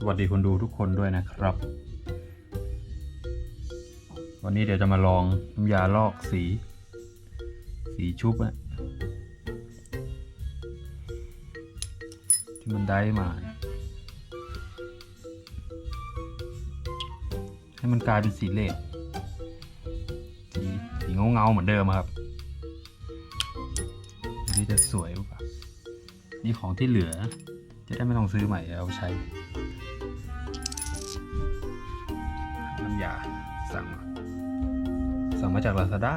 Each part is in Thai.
สวัสดีคนดูทุกคนด้วยนะครับ วันนี้เดี๋ยวจะมาลองน้ำยาลอกสี สีชุบอะที่มันได้มา ให้มันกลายเป็นสีเลดสีสีเงาเงาๆเหมือนเดิมครับดูที่จะสวยหรือเปล่านี่ของที่เหลือ จะได้ไม่ต้องซื้อใหม่เอาใช้ ยาสั่งมาสั่งมาจาก Lazada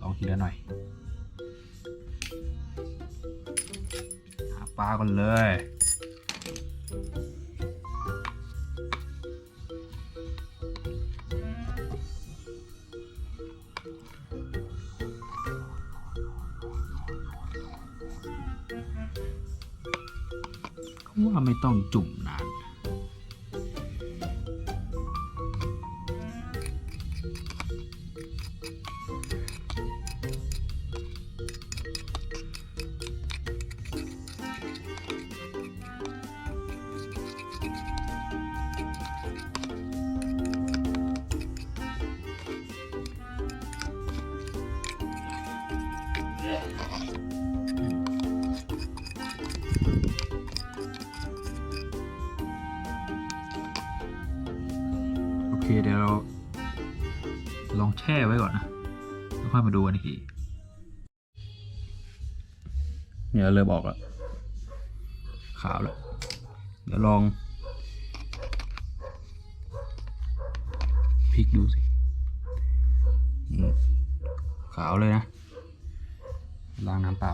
ลองทีละหน่อย หาปลาก่อนเลย ว่าไม่ต้องจุ่มนานโเคเดี๋ยวเราลองแช่ไว้ก่อนนะแล้วค่อยมาดูกันอีกทีเนี่ยเริ่มออกแล้วขาวแล้ว เดี๋ยวลองพลิกดูสิขาวเลยนะล้างน้ำเปล่า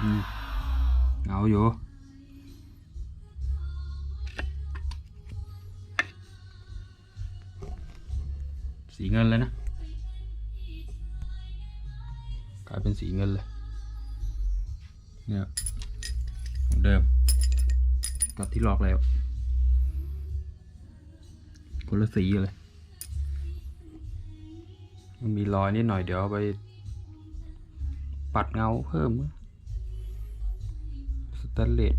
เอาอยู่สีเงินเลยนะกลายเป็นสีเงินเลยเนี่ยเดิมกับที่ลอกแล้ว คนละสีเลย มันมีรอยนิดหน่อยเดี๋ยวไปปัดเงาเพิ่ม นเลส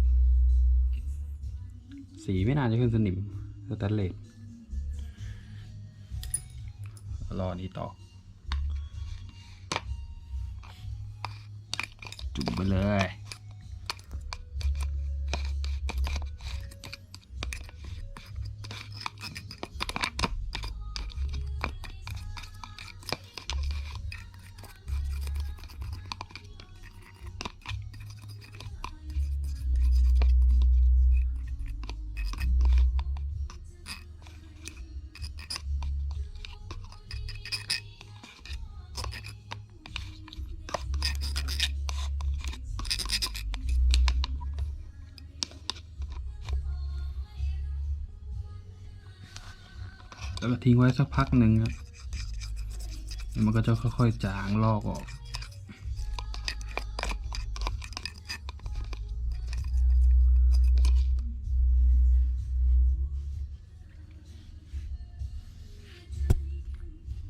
สีไม่น่าจะขึ้นสนิมสแตนเลสรอนี้ต่อ จุ่มไปเลย แล้วก็ทิ้งไว้สักพักหนึ่งครับมันก็จะค่อยๆจางลอกออก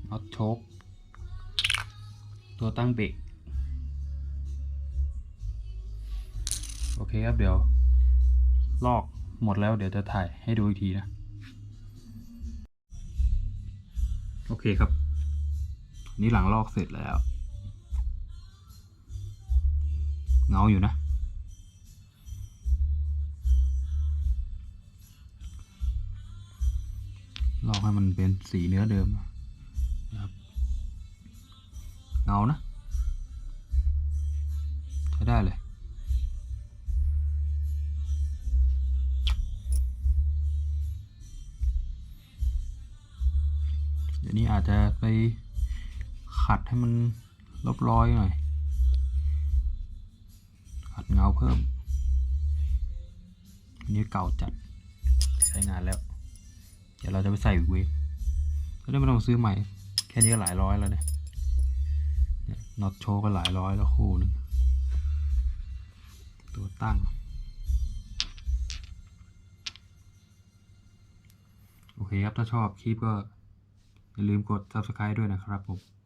น็อตโชคตัวตั้งเบรกโอเคครับเดี๋ยว ลอกหมดแล้วเดี๋ยวจะถ่ายให้ดูอีกทีนะ โอเคครับ นี่หลังลอกเสร็จแล้ว เงาอยู่นะ ลอกให้มันเป็นสีเนื้อเดิมนะครับ เงานะ อันนี้อาจจะไปขัดให้มันลบร้อยหน่อย ขัดเงาเพิ่ม อันนี้เก่าจัด ใช้งานแล้ว เดี๋ยวเราจะไปใส่เวฟก็ได้ไม่ต้องซื้อใหม่ แค่นี้ก็หลายร้อยแล้วเนี่ยน็อตโชว์ก็หลายร้อยแล้วคู่หนึง ตัวตั้งโอเคครับ ถ้าชอบคลิปก็ อย่าลืมกด subscribe ด้วยนะครับผม